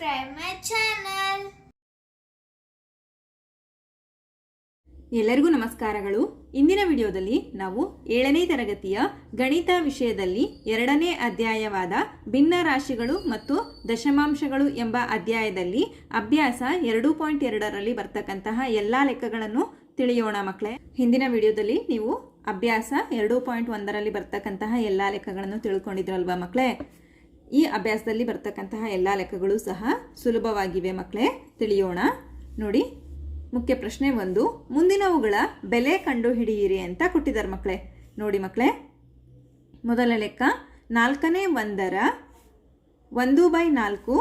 subscribe my channel. ಎಲ್ಲರಿಗೂ ನಮಸ್ಕಾರಗಳು. ಇಂದಿನ ವಿಡಿಯೋದಲ್ಲಿ ನಾವು ಏಳನೇ ತರಗತಿಯ ಗಣಿತ ವಿಷಯದಲ್ಲಿ ಎರಡನೇ ಅಧ್ಯಾಯವಾದ ಭಿನ್ನ ರಾಶಿಗಳು ಮತ್ತು ದಶಮಾಂಶಗಳು ಎಂಬ ಅಧ್ಯಾಯದಲ್ಲಿ ಅಭ್ಯಾಸ ಎರಡು ಪಾಯಿಂಟ್ ಎರಡರಲ್ಲಿ ಬರ್ತಕ್ಕಂತಹ ಎಲ್ಲ ಲೆಕ್ಕಗಳನ್ನು ತಿಳಿಯೋಣ ಮಕ್ಕಳೇ. ಹಿಂದಿನ ವಿಡಿಯೋದಲ್ಲಿ ನೀವು ಅಭ್ಯಾಸ ಎರಡು ಪಾಯಿಂಟ್ ಒಂದರಲ್ಲಿ ಬರ್ತಕ್ಕಂತಹ ಎಲ್ಲ ಲೆಕ್ಕಗಳನ್ನು ತಿಳ್ಕೊಂಡಿದ್ರಲ್ವಾ ಮಕ್ಕಳೇ? ಈ ಅಭ್ಯಾಸದಲ್ಲಿ ಬರ್ತಕ್ಕಂತಹ ಎಲ್ಲ ಲೆಕ್ಕಗಳು ಸಹ ಸುಲಭವಾಗಿವೆ ಮಕ್ಕಳೇ. ತಿಳಿಯೋಣ. ನೋಡಿ, ಮುಖ್ಯ ಪ್ರಶ್ನೆ ಒಂದು. ಮುಂದಿನವುಗಳ ಬೆಲೆ ಕಂಡುಹಿಡಿಯಿರಿ ಅಂತ ಕೊಟ್ಟಿದ್ದಾರೆ ಮಕ್ಕಳೇ. ನೋಡಿ ಮಕ್ಕಳೇ, ಮೊದಲ ಲೆಕ್ಕ ನಾಲ್ಕನೇ ಒಂದರ ಒಂದು ಬೈ ನಾಲ್ಕು,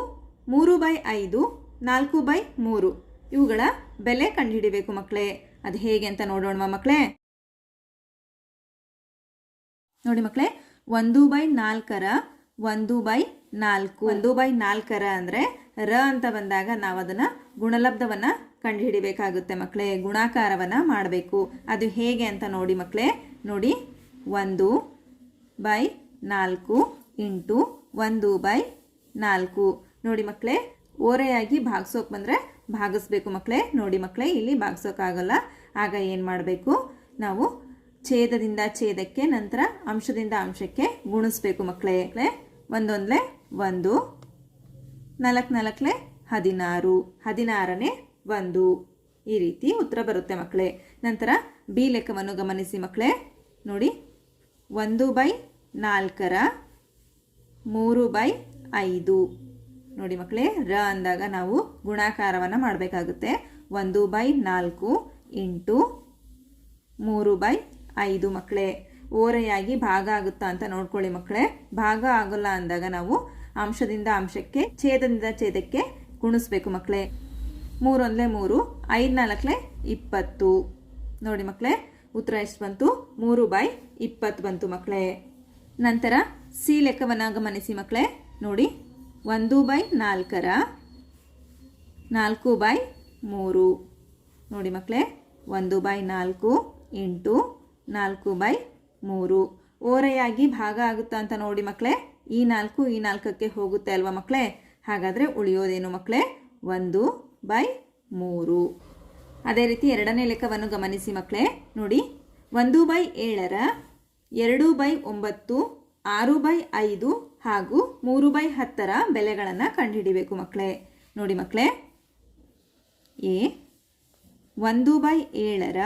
ಮೂರು ಬೈ ಐದು, ನಾಲ್ಕು ಬೈ ಮೂರು. ಇವುಗಳ ಬೆಲೆ ಕಂಡುಹಿಡಿಬೇಕು ಮಕ್ಕಳೇ. ಅದು ಹೇಗೆ ಅಂತ ನೋಡೋಣ ಮಕ್ಕಳೇ. ನೋಡಿ ಮಕ್ಕಳೇ, ಒಂದು ಬೈ ನಾಲ್ಕರ ಒಂದು ಬೈ ನಾಲ್ಕು. ಒಂದು ಬೈ ನಾಲ್ಕರ ಅಂದರೆ ರ ಅಂತ ಬಂದಾಗ ನಾವು ಅದನ್ನು ಗುಣಲಬ್ಧವನ್ನು ಕಂಡುಹಿಡಿಬೇಕಾಗುತ್ತೆ ಮಕ್ಕಳೇ, ಗುಣಾಕಾರವನ್ನು ಮಾಡಬೇಕು. ಅದು ಹೇಗೆ ಅಂತ ನೋಡಿ ಮಕ್ಕಳೇ, ನೋಡಿ, ಒಂದು ಬೈ ನಾಲ್ಕು ಇಂಟು ಒಂದು ಬೈ ನಾಲ್ಕು. ನೋಡಿ ಮಕ್ಕಳೇ, ಓರೆಯಾಗಿ ಭಾಗಿಸೋಕೆ ಬಂದರೆ ಭಾಗಿಸ್ಬೇಕು ಮಕ್ಕಳೇ. ನೋಡಿ ಮಕ್ಕಳೇ, ಇಲ್ಲಿ ಭಾಗಿಸೋಕ್ಕಾಗಲ್ಲ ಆಗ ಏನು ಮಾಡಬೇಕು? ನಾವು ಛೇದದಿಂದ ಛೇದಕ್ಕೆ, ನಂತರ ಅಂಶದಿಂದ ಅಂಶಕ್ಕೆ ಗುಣಿಸ್ಬೇಕು ಮಕ್ಕಳೇ. ಒಂದೊಂದಲೇ ಒಂದು, ನಾಲ್ಕು ನಾಲ್ಕಲೆ ಹದಿನಾರು, ಹದಿನಾರನೇ ಒಂದು. ಈ ರೀತಿ ಉತ್ತರ ಬರುತ್ತೆ ಮಕ್ಕಳೇ ನಂತರ ಬಿ ಲೆಕ್ಕವನ್ನು ಗಮನಿಸಿ ಮಕ್ಕಳೇ ನೋಡಿ, ಒಂದು ಬೈ ನಾಲ್ಕರ ಮೂರು ಬೈ ಐದು. ನೋಡಿ ಮಕ್ಕಳೇ ರ ಅಂದಾಗ ನಾವು ಗುಣಾಕಾರವನ್ನು ಮಾಡಬೇಕಾಗುತ್ತೆ. ಒಂದು ಬೈ ನಾಲ್ಕು ಇಂಟು ಮೂರು ಬೈ ಐದು ಮಕ್ಕಳೇ ಓರೆಯಾಗಿ ಭಾಗ ಆಗುತ್ತಾ ಅಂತ ನೋಡ್ಕೊಳ್ಳಿ ಮಕ್ಕಳೇ. ಭಾಗ ಆಗೋಲ್ಲ ಅಂದಾಗ ನಾವು ಅಂಶದಿಂದ ಅಂಶಕ್ಕೆ, ಛೇದದಿಂದ ಛೇದಕ್ಕೆ ಗುಣಿಸ್ಬೇಕು ಮಕ್ಕಳೇ. ಮೂರೊಂದಲೇ ಮೂರು, ಐದು ನಾಲ್ಕಲೆ ಇಪ್ಪತ್ತು. ನೋಡಿ ಮಕ್ಕಳೇ, ಉತ್ತರ ಎಷ್ಟು ಬಂತು? ಮೂರು ಬೈ ಇಪ್ಪತ್ತು ಬಂತು ಮಕ್ಕಳೇ. ನಂತರ ಸಿ ಲೆಕ್ಕವನ್ನು ಗಮನಿಸಿ ಮಕ್ಕಳೇ. ನೋಡಿ, ಒಂದು ಬೈ ನಾಲ್ಕರ ನಾಲ್ಕು ಬೈ ಮೂರು. ನೋಡಿ ಮಕ್ಕಳೇ, ಒಂದು ಬೈ ನಾಲ್ಕು ಇಂಟು ನಾಲ್ಕು ಬೈ ಮೂರು. ಓರೆಯಾಗಿ ಭಾಗ ಆಗುತ್ತಾ ಅಂತ ನೋಡಿ ಮಕ್ಕಳೇ ಈ ನಾಲ್ಕು, ಈ ನಾಲ್ಕಕ್ಕೆ ಹೋಗುತ್ತೆ ಅಲ್ವಾ ಮಕ್ಕಳೇ ಹಾಗಾದರೆ ಉಳಿಯೋದೇನು ಮಕ್ಕಳೇ ಒಂದು ಬೈ ಮೂರು. ಅದೇ ರೀತಿ ಎರಡನೇ ಲೆಕ್ಕವನ್ನು ಗಮನಿಸಿ ಮಕ್ಕಳೇ ನೋಡಿ, ಒಂದು ಬೈ ಏಳರ, ಎರಡು ಬೈ ಒಂಬತ್ತು, ಆರು ಬೈ ಐದು ಹಾಗೂ ಮೂರು ಬೈ ಹತ್ತರ ಬೆಲೆಗಳನ್ನು ಕಂಡುಹಿಡಿಬೇಕು ಮಕ್ಕಳೇ ನೋಡಿ ಮಕ್ಕಳೇ ಎ, ಒಂದು ಬೈ ಏಳರ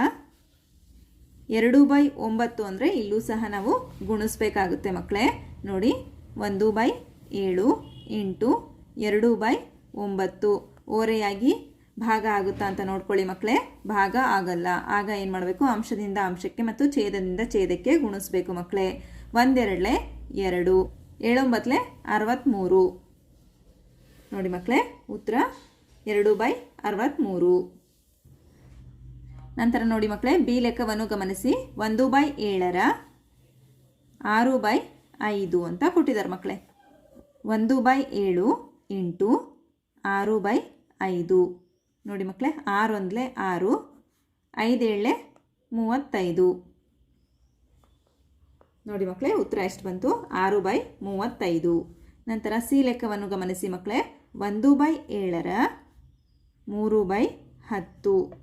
ಎರಡು ಬೈ ಒಂಬತ್ತು ಅಂದರೆ ಇಲ್ಲೂ ಸಹ ನಾವು ಗುಣಿಸ್ಬೇಕಾಗುತ್ತೆ ಮಕ್ಕಳೇ. ನೋಡಿ, ಒಂದು ಬೈ ಏಳು ಇಂಟು ಎರಡು ಬೈ ಒಂಬತ್ತು. ಓರೆಯಾಗಿ ಭಾಗ ಆಗುತ್ತಾ ಅಂತ ನೋಡ್ಕೊಳ್ಳಿ ಮಕ್ಕಳೇ. ಭಾಗ ಆಗಲ್ಲ. ಆಗ ಏನು ಮಾಡಬೇಕು? ಅಂಶದಿಂದ ಅಂಶಕ್ಕೆ ಮತ್ತು ಛೇದದಿಂದ ಛೇದಕ್ಕೆ ಗುಣಿಸ್ಬೇಕು ಮಕ್ಕಳೇ. ಒಂದೆರಡಲೆ ಎರಡು ಏಳೊಂಬತ್ತಲೆ ಅರವತ್ತ್ಮೂರು ನೋಡಿ ಮಕ್ಕಳೇ, ಉತ್ತರ ಎರಡು ಬೈ ಅರವತ್ತ್ಮೂರು ನಂತರ ನೋಡಿ ಮಕ್ಕಳೇ, ಬಿ ಲೆಕ್ಕವನ್ನು ಗಮನಿಸಿ. ಒಂದು ಬೈ ಏಳರ ಆರು ಬೈ ಐದು ಅಂತ ಕೊಟ್ಟಿದ್ದಾರೆ ಮಕ್ಕಳೇ. ಒಂದು ಬೈ ಏಳು ಇಂಟು ಆರು ಬೈ ಐದು. ನೋಡಿ ಮಕ್ಕಳೇ, ಆರು ಒಂದಲೇ ಆರು ಐದೇಳೆ ಮೂವತ್ತೈದು. ನೋಡಿ ಮಕ್ಕಳೇ, ಉತ್ತರ ಎಷ್ಟು ಬಂತು? ಆರು ಬೈ ಮೂವತ್ತೈದು. ನಂತರ ಸಿ ಲೆಕ್ಕವನ್ನು ಗಮನಿಸಿ ಮಕ್ಕಳೇ. ಒಂದು ಬೈ ಏಳರ ಮೂರು ಬೈ ಹತ್ತು.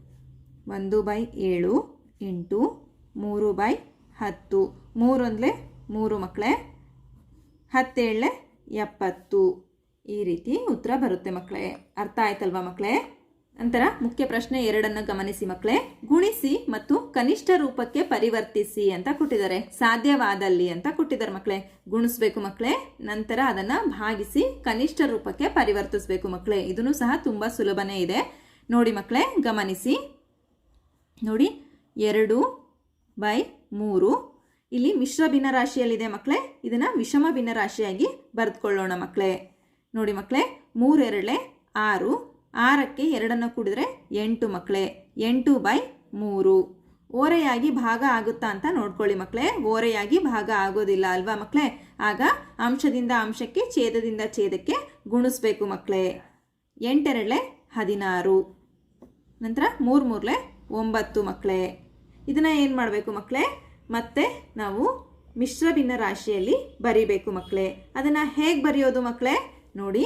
ಒಂದು ಬೈ ಏಳು ಎಂಟು ಮೂರು ಬೈ ಹತ್ತು. ಮೂರೊಂದಲೇ ಮೂರು ಮಕ್ಕಳೇ. ಹತ್ತೇಳೆ ಎಪ್ಪತ್ತು. ಈ ರೀತಿ ಉತ್ತರ ಬರುತ್ತೆ ಮಕ್ಕಳೇ. ಅರ್ಥ ಆಯ್ತಲ್ವಾ ಮಕ್ಕಳೇ? ನಂತರ ಮುಖ್ಯ ಪ್ರಶ್ನೆ ಎರಡನ್ನು ಗಮನಿಸಿ ಮಕ್ಕಳೇ. ಗುಣಿಸಿ ಮತ್ತು ಕನಿಷ್ಠ ರೂಪಕ್ಕೆ ಪರಿವರ್ತಿಸಿ ಅಂತ ಕೊಟ್ಟಿದ್ದಾರೆ. ಸಾಧ್ಯವಾದಲ್ಲಿ ಅಂತ ಕೊಟ್ಟಿದ್ದಾರೆ ಮಕ್ಕಳೇ. ಗುಣಿಸ್ಬೇಕು ಮಕ್ಕಳೇ. ನಂತರ ಅದನ್ನು ಭಾಗಿಸಿ ಕನಿಷ್ಠ ರೂಪಕ್ಕೆ ಪರಿವರ್ತಿಸಬೇಕು ಮಕ್ಕಳೇ. ಇದನ್ನು ಸಹ ತುಂಬ ಸುಲಭನೇ ಇದೆ. ನೋಡಿ ಮಕ್ಕಳೇ, ಗಮನಿಸಿ. ನೋಡಿ, ಎರಡು ಬೈ ಮೂರು. ಇಲ್ಲಿ ಮಿಶ್ರ ಭಿನ್ನರಾಶಿಯಲ್ಲಿದೆ ಮಕ್ಕಳೇ ಇದನ್ನು ವಿಷಮ ಭಿನ್ನರಾಶಿಯಾಗಿ ಬರೆದುಕೊಳ್ಳೋಣ ಮಕ್ಕಳೇ ನೋಡಿ ಮಕ್ಕಳೇ ಮೂರೆರಳೆ ಆರು. ಆರಕ್ಕೆ ಎರಡನ್ನು ಕುಡಿದ್ರೆ ಎಂಟು ಮಕ್ಕಳೇ ಎಂಟು ಬೈ ಮೂರು. ಓರೆಯಾಗಿ ಭಾಗ ಆಗುತ್ತಾ ಅಂತ ನೋಡ್ಕೊಳ್ಳಿ ಮಕ್ಕಳೇ ಓರೆಯಾಗಿ ಭಾಗ ಆಗೋದಿಲ್ಲ ಅಲ್ವಾ ಮಕ್ಕಳೇ ಆಗ ಅಂಶದಿಂದ ಅಂಶಕ್ಕೆ, ಛೇದದಿಂದ ಛೇದಕ್ಕೆ ಗುಣಿಸ್ಬೇಕು ಮಕ್ಕಳೇ ಎಂಟೆರಡಲೆ ಹದಿನಾರು. ನಂತರ ಮೂರು ಮೂರಲೆ ಒಂಬತ್ತು ಮಕ್ಕಳೇ. ಇದನ್ನು ಏನು ಮಾಡಬೇಕು ಮಕ್ಕಳೇ? ಮತ್ತೆ ನಾವು ಮಿಶ್ರ ಭಿನ್ನ ರಾಶಿಯಲ್ಲಿ ಬರಿಬೇಕು ಮಕ್ಕಳೇ. ಅದನ್ನು ಹೇಗೆ ಬರೆಯೋದು ಮಕ್ಕಳೇ? ನೋಡಿ.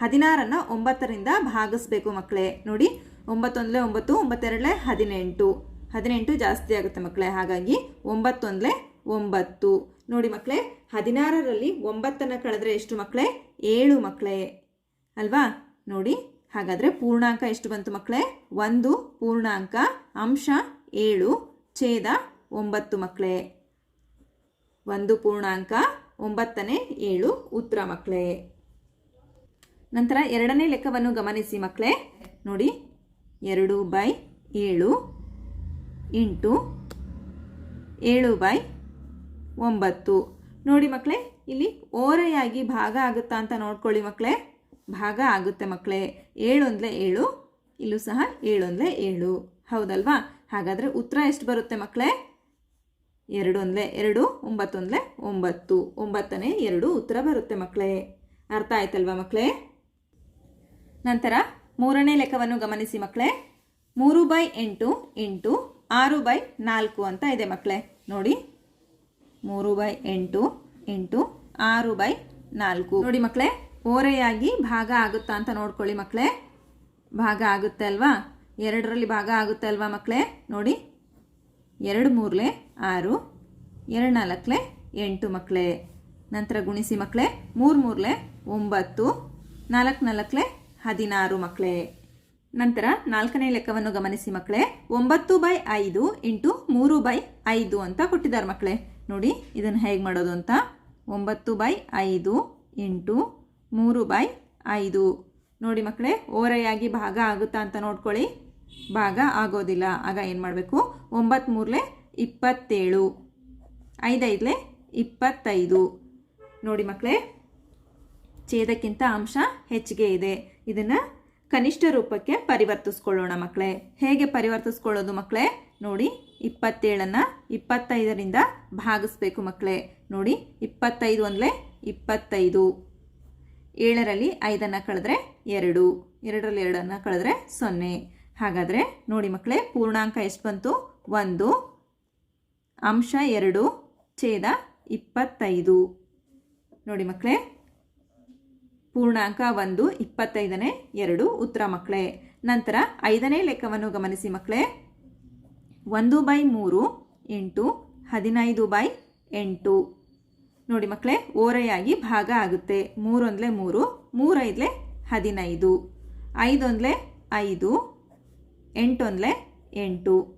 ಹದಿನಾರನ್ನು ಒಂಬತ್ತರಿಂದ ಭಾಗಿಸ್ಬೇಕು ಮಕ್ಕಳೇ. ನೋಡಿ. ಒಂಬತ್ತೊಂದಲೇ ಒಂಬತ್ತು, ಒಂಬತ್ತೆರಡಲೇ ಹದಿನೆಂಟು. ಹದಿನೆಂಟು ಜಾಸ್ತಿ ಆಗುತ್ತೆ ಮಕ್ಕಳೇ, ಹಾಗಾಗಿ ಒಂಬತ್ತೊಂದಲೇ ಒಂಬತ್ತು. ನೋಡಿ ಮಕ್ಕಳೇ, ಹದಿನಾರರಲ್ಲಿ ಒಂಬತ್ತನ್ನು ಕಳೆದ್ರೆ ಎಷ್ಟು ಮಕ್ಕಳೇ? ಏಳು ಮಕ್ಕಳೇ. ಅಲ್ವಾ? ನೋಡಿ. ಹಾಗಾದರೆ ಪೂರ್ಣಾಂಕ ಎಷ್ಟು ಬಂತು ಮಕ್ಕಳೇ ಒಂದು, ಪೂರ್ಣಾಂಕ, ಅಂಶ, ಏಳು, ಛೇದ, ಒಂಬತ್ತು ಮಕ್ಕಳೇ ಒಂದು, ಪೂರ್ಣಾಂಕ, ಒಂಬತ್ತನೇ, ಏಳು, ಉತ್ತರ ಮಕ್ಕಳೇ ನಂತರ ಎರಡನೇ ಲೆಕ್ಕವನ್ನು ಗಮನಿಸಿ ಮಕ್ಕಳೇ ನೋಡಿ, ಎರಡು ಬೈ ಏಳು ಇಂಟು ಏಳು ಬೈ ಒಂಬತ್ತು. ನೋಡಿ ಮಕ್ಕಳೇ ಇಲ್ಲಿ ಓರೆಯಾಗಿ ಭಾಗ ಆಗುತ್ತಾ ಅಂತ ನೋಡ್ಕೊಳ್ಳಿ ಮಕ್ಕಳೇ ಭಾಗ ಆಗುತ್ತೆ ಮಕ್ಕಳೇ ಏಳು ಅಂದರೆ ಏಳು, ಇಲ್ಲೂ ಸಹ ಏಳು ಒಂದಲೇ ಏಳು. ಹೌದಲ್ವಾ? ಹಾಗಾದರೆ ಉತ್ತರ ಎಷ್ಟು ಬರುತ್ತೆ ಮಕ್ಕಳೇ ಎರಡು ಅಂದರೆ ಎರಡು, ಒಂಬತ್ತೊಂದಲೇ ಒಂಬತ್ತು. ಒಂಬತ್ತನೇ ಎರಡು ಉತ್ತರ ಬರುತ್ತೆ ಮಕ್ಕಳೇ ಅರ್ಥ ಆಯ್ತಲ್ವಾ ಮಕ್ಕಳೇ ನಂತರ ಮೂರನೇ ಲೆಕ್ಕವನ್ನು ಗಮನಿಸಿ ಮಕ್ಕಳೇ ಮೂರು ಬೈ ಎಂಟು ಎಂಟು, ಆರು ಬೈ ನಾಲ್ಕು ಅಂತ ಇದೆ ಮಕ್ಕಳೇ ನೋಡಿ. ಮೂರು ಬೈ ಎಂಟು ಎಂಟು, ಆರು ಬೈ ನಾಲ್ಕು. ನೋಡಿ ಮಕ್ಕಳೇ ಓರೆಯಾಗಿ ಭಾಗ ಆಗುತ್ತಾ ಅಂತ ನೋಡ್ಕೊಳ್ಳಿ ಮಕ್ಕಳೇ. ಭಾಗ ಆಗುತ್ತೆ ಅಲ್ವಾ? ಎರಡರಲ್ಲಿ ಭಾಗ ಆಗುತ್ತೆ ಅಲ್ವಾ ಮಕ್ಕಳೇ? ನೋಡಿ. ಎರಡು ಮೂರಲೆ ಆರು, ಎರಡು ನಾಲ್ಕಲೆ ಎಂಟು ಮಕ್ಕಳೇ. ನಂತರ ಗುಣಿಸಿ ಮಕ್ಕಳೇ. ಮೂರು ಮೂರಲೆ ಒಂಬತ್ತು, ನಾಲ್ಕು ನಾಲ್ಕಲೆ ಹದಿನಾರು ಮಕ್ಕಳೇ. ನಂತರ ನಾಲ್ಕನೇ ಲೆಕ್ಕವನ್ನು ಗಮನಿಸಿ ಮಕ್ಕಳೇ. ಒಂಬತ್ತು ಬೈ ಐದು ಇಂಟು ಮೂರು ಬೈ ಐದು ಅಂತ ಕೊಟ್ಟಿದ್ದಾರೆ ಮಕ್ಕಳೇ. ನೋಡಿ, ಇದನ್ನು ಹೇಗೆ ಮಾಡೋದು ಅಂತ? ಒಂಬತ್ತು ಬೈ ಐದು ಇಂಟು ಮೂರು ಬೈ ಐದು. ನೋಡಿ ಮಕ್ಕಳೇ, ಓರೆಯಾಗಿ ಭಾಗ ಆಗುತ್ತಾ ಅಂತ ನೋಡ್ಕೊಳ್ಳಿ. ಭಾಗ ಆಗೋದಿಲ್ಲ. ಆಗ ಏನು ಮಾಡಬೇಕು? ಒಂಬತ್ತು ಮೂರಲೆ ಇಪ್ಪತ್ತೇಳು. ಐದೈದಲೆ ಇಪ್ಪತ್ತೈದು. ನೋಡಿ ಮಕ್ಕಳೇ, ಛೇದಕ್ಕಿಂತ ಅಂಶ ಹೆಚ್ಚಿಗೆ ಇದೆ. ಇದನ್ನು ಕನಿಷ್ಠ ರೂಪಕ್ಕೆ ಪರಿವರ್ತಿಸ್ಕೊಳ್ಳೋಣ ಮಕ್ಕಳೇ. ಹೇಗೆ ಪರಿವರ್ತಿಸ್ಕೊಳ್ಳೋದು ಮಕ್ಕಳೇ? ನೋಡಿ, ಇಪ್ಪತ್ತೇಳನ್ನು ಇಪ್ಪತ್ತೈದರಿಂದ ಭಾಗಿಸ್ಬೇಕು ಮಕ್ಕಳೇ. ನೋಡಿ, ಇಪ್ಪತ್ತೈದು ಅಂದರೆ ಇಪ್ಪತ್ತೈದು. ಏಳರಲ್ಲಿ ಐದನ್ನು ಕಳೆದ್ರೆ ಎರಡು, ಎರಡರಲ್ಲಿ ಎರಡನ್ನು ಕಳೆದ್ರೆ ಸೊನ್ನೆ. ಹಾಗಾದರೆ ನೋಡಿ ಮಕ್ಕಳೇ, ಪೂರ್ಣಾಂಕ ಎಷ್ಟು ಬಂತು? ಒಂದು, ಅಂಶ ಎರಡು, ಛೇದ ಇಪ್ಪತ್ತೈದು. ನೋಡಿ ಮಕ್ಕಳೇ, ಪೂರ್ಣಾಂಕ ಒಂದು, ಇಪ್ಪತ್ತೈದನೇ ಎರಡು ಉತ್ತರ ಮಕ್ಕಳೇ. ನಂತರ ಐದನೇ ಲೆಕ್ಕವನ್ನು ಗಮನಿಸಿ ಮಕ್ಕಳೇ. ಒಂದು ಬೈ ಮೂರು, ಎಂಟು, ಹದಿನೈದು ಬೈ ಎಂಟು. ನೋಡಿ ಮಕ್ಕಳೇ, ಓರೆಯಾಗಿ ಭಾಗ ಆಗುತ್ತೆ. ಮೂರೊಂದಲೇ ಮೂರು, ಮೂರೈದಲೇ ಹದಿನೈದು, ಐದೊಂದಲೇ ಐದು, ಎಂಟೊಂದಲೇ ಎಂಟು.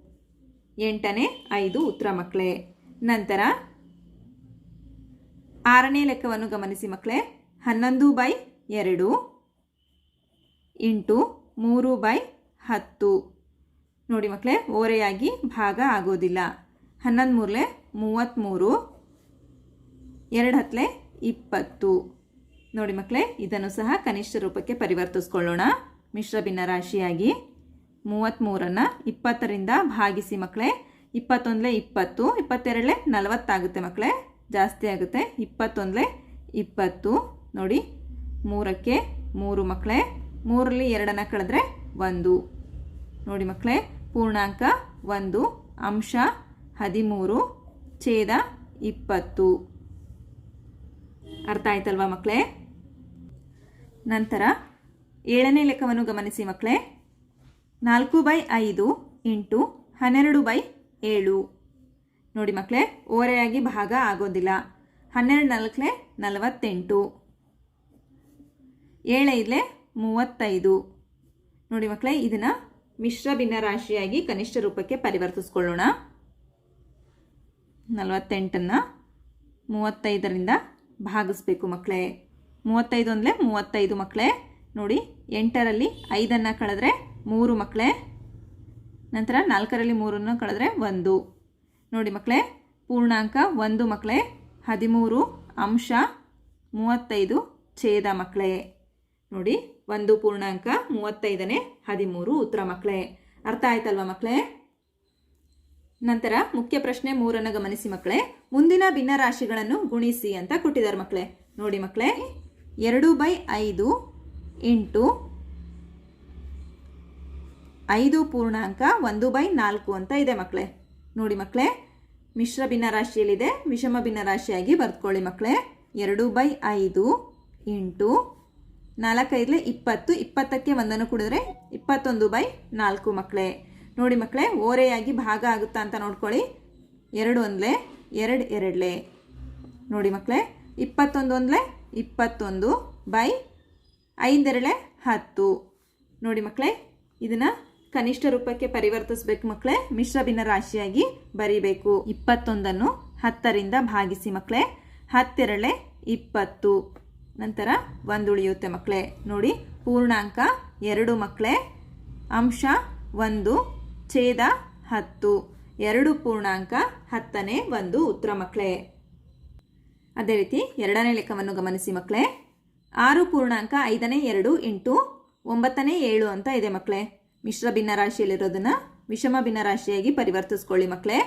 ಎಂಟನೇ ಐದು ಉತ್ತರ ಮಕ್ಕಳೇ. ನಂತರ ಆರನೇ ಲೆಕ್ಕವನ್ನು ಗಮನಿಸಿ ಮಕ್ಕಳೇ. ಹನ್ನೊಂದು ಬೈ ಎರಡು ಇಂಟು ಮೂರು ಬೈ ಹತ್ತು. ನೋಡಿ ಮಕ್ಕಳೇ, ಓರೆಯಾಗಿ ಭಾಗ ಆಗೋದಿಲ್ಲ. ಹನ್ನೊಂದು ಮೂರಲೆ ಮೂವತ್ತ್ಮೂರು ಎರಡು ಹತ್ತಲೆ ಇಪ್ಪತ್ತು. ನೋಡಿ ಮಕ್ಕಳೇ ಇದನ್ನು ಸಹ ಕನಿಷ್ಠ ರೂಪಕ್ಕೆ ಪರಿವರ್ತಿಸ್ಕೊಳ್ಳೋಣ. ಮಿಶ್ರ ಭಿನ್ನ ರಾಶಿಯಾಗಿ ಮೂವತ್ತ್ಮೂರನ್ನು ಇಪ್ಪತ್ತರಿಂದ ಭಾಗಿಸಿ ಮಕ್ಕಳೇ ಇಪ್ಪತ್ತೊಂದಲೇ ಇಪ್ಪತ್ತು, ಇಪ್ಪತ್ತೆರಡಲೆ ನಲವತ್ತಾಗುತ್ತೆ ಮಕ್ಕಳೇ ಜಾಸ್ತಿ ಆಗುತ್ತೆ, ಇಪ್ಪತ್ತೊಂದಲೇ ಇಪ್ಪತ್ತು. ನೋಡಿ, ಮೂರಕ್ಕೆ ಮೂರು ಮಕ್ಕಳೇ ಮೂರಲ್ಲಿ ಎರಡನ್ನು ಕಳೆದ್ರೆ ಒಂದು. ನೋಡಿ ಮಕ್ಕಳೇ ಪೂರ್ಣಾಂಕ ಒಂದು, ಅಂಶ ಹದಿಮೂರು, ಛೇದ ಇಪ್ಪತ್ತು. ಅರ್ಥ ಆಯ್ತಲ್ವಾ ಮಕ್ಕಳೇ ನಂತರ ಏಳನೇ ಲೆಕ್ಕವನ್ನು ಗಮನಿಸಿ ಮಕ್ಕಳೇ ನಾಲ್ಕು ಬೈ ಐದು ಇಂಟು ಹನ್ನೆರಡು ಬೈ ಏಳು. ನೋಡಿ ಮಕ್ಕಳೇ ಓರೆಯಾಗಿ ಭಾಗ ಆಗೋದಿಲ್ಲ. ಹನ್ನೆರಡು ನಾಲ್ಕಲೆ ನಲವತ್ತೆಂಟು. ಏಳೈದಲೆ ಮೂವತ್ತೈದು. ನೋಡಿ ಮಕ್ಕಳೇ ಇದನ್ನು ಮಿಶ್ರ ಭಿನ್ನರಾಶಿಯಾಗಿ ಕನಿಷ್ಠ ರೂಪಕ್ಕೆ ಪರಿವರ್ತಿಸ್ಕೊಳ್ಳೋಣ. ನಲವತ್ತೆಂಟನ್ನು ಮೂವತ್ತೈದರಿಂದ ಭಾಗಿಸ್ಬೇಕು ಮಕ್ಕಳೇ. ಮೂವತ್ತೈದು ಅಂದರೆ ಮೂವತ್ತೈದು ಮಕ್ಕಳೇ. ನೋಡಿ, ಎಂಟರಲ್ಲಿ ಐದನ್ನು ಕಳೆದ್ರೆ ಮೂರು ಮಕ್ಕಳೇ. ನಂತರ ನಾಲ್ಕರಲ್ಲಿ ಮೂರನ್ನು ಕಳೆದ್ರೆ ಒಂದು. ನೋಡಿ ಮಕ್ಕಳೇ, ಪೂರ್ಣಾಂಕ ಒಂದು ಮಕ್ಕಳೇ. ಹದಿಮೂರು ಅಂಶ ಮೂವತ್ತೈದು ಛೇದ ಮಕ್ಕಳೇ. ನೋಡಿ, ಒಂದು ಪೂರ್ಣಾಂಕ ಮೂವತ್ತೈದನೇ ಹದಿಮೂರು ಉತ್ತರ ಮಕ್ಕಳೇ. ಅರ್ಥ ಆಯ್ತಲ್ವಾ ಮಕ್ಕಳೇ? ನಂತರ ಮುಖ್ಯ ಪ್ರಶ್ನೆ ಮೂರನ್ನು ಗಮನಿಸಿ ಮಕ್ಕಳೇ. ಮುಂದಿನ ಭಿನ್ನರಾಶಿಗಳನ್ನು ಗುಣಿಸಿ ಅಂತ ಕೊಟ್ಟಿದ್ದಾರೆ ಮಕ್ಕಳೇ. ನೋಡಿ ಮಕ್ಕಳೇ, ಎರಡು ಬೈ ಐದು ಇಂಟು ಐದು ಪೂರ್ಣಾಂಕ ಒಂದು ಬೈ ನಾಲ್ಕು ಅಂತ ಇದೆ ಮಕ್ಕಳೇ. ನೋಡಿ ಮಕ್ಕಳೇ, ಮಿಶ್ರ ಭಿನ್ನರಾಶಿಯಲ್ಲಿದೆ, ವಿಷಮ ಭಿನ್ನರಾಶಿಯಾಗಿ ಬರ್ತ್ಕೊಳ್ಳಿ ಮಕ್ಕಳೇ. ಎರಡು ಬೈ ಐದು ಇಂಟು ನಾಲ್ಕೈದಲೆ ಇಪ್ಪತ್ತು, ಇಪ್ಪತ್ತಕ್ಕೆ ಒಂದನ್ನು ಕುಡಿದ್ರೆ ಇಪ್ಪತ್ತೊಂದು ಬೈ ನಾಲ್ಕು ಮಕ್ಕಳೇ. ನೋಡಿ ಮಕ್ಕಳೇ, ಓರೆಯಾಗಿ ಭಾಗ ಆಗುತ್ತಾ ಅಂತ ನೋಡ್ಕೊಳ್ಳಿ. ಎರಡು ಒಂದ್ಲೆ, ಎರಡು ಎರಡ್ಲೆ. ನೋಡಿ ಮಕ್ಕಳೇ, ಇಪ್ಪತ್ತೊಂದು ಒಂದ್ಲೆ, ಇಪ್ಪತ್ತೊಂದು ಬೈ ಐದೆರಳೆ ಹತ್ತು. ನೋಡಿ ಮಕ್ಕಳೇ, ಇದನ್ನು ಕನಿಷ್ಠ ರೂಪಕ್ಕೆ ಪರಿವರ್ತಿಸ್ಬೇಕು ಮಕ್ಕಳೇ, ಮಿಶ್ರ ಭಿನ್ನ ರಾಶಿಯಾಗಿ ಬರೀಬೇಕು. ಇಪ್ಪತ್ತೊಂದನ್ನು ಹತ್ತರಿಂದ ಭಾಗಿಸಿ ಮಕ್ಕಳೇ ಹತ್ತೆರಳೆ ಇಪ್ಪತ್ತು. ನಂತರ ಒಂದು ಉಳಿಯುತ್ತೆ ಮಕ್ಕಳೇ. ನೋಡಿ, ಪೂರ್ಣಾಂಕ ಎರಡು ಮಕ್ಕಳೇ, ಅಂಶ ಒಂದು. ಛೇದ ಹತ್ತು, ಎರಡು ಪೂರ್ಣಾಂಕ ಹತ್ತನೇ ಒಂದು ಉತ್ತರ ಮಕ್ಕಳೇ ಅದೇ ರೀತಿ ಎರಡನೇ ಲೆಕ್ಕವನ್ನು ಗಮನಿಸಿ ಮಕ್ಕಳೇ ಆರು ಪೂರ್ಣಾಂಕ ಐದನೇ ಎರಡು ಇಂಟು ಒಂಬತ್ತನೇ ಏಳು ಅಂತ ಇದೆ ಮಕ್ಕಳೇ ಮಿಶ್ರ ಭಿನ್ನರಾಶಿಯಲ್ಲಿರೋದನ್ನು ವಿಷಮ ಭಿನ್ನರಾಶಿಯಾಗಿ ಪರಿವರ್ತಿಸ್ಕೊಳ್ಳಿ ಮಕ್ಕಳೇ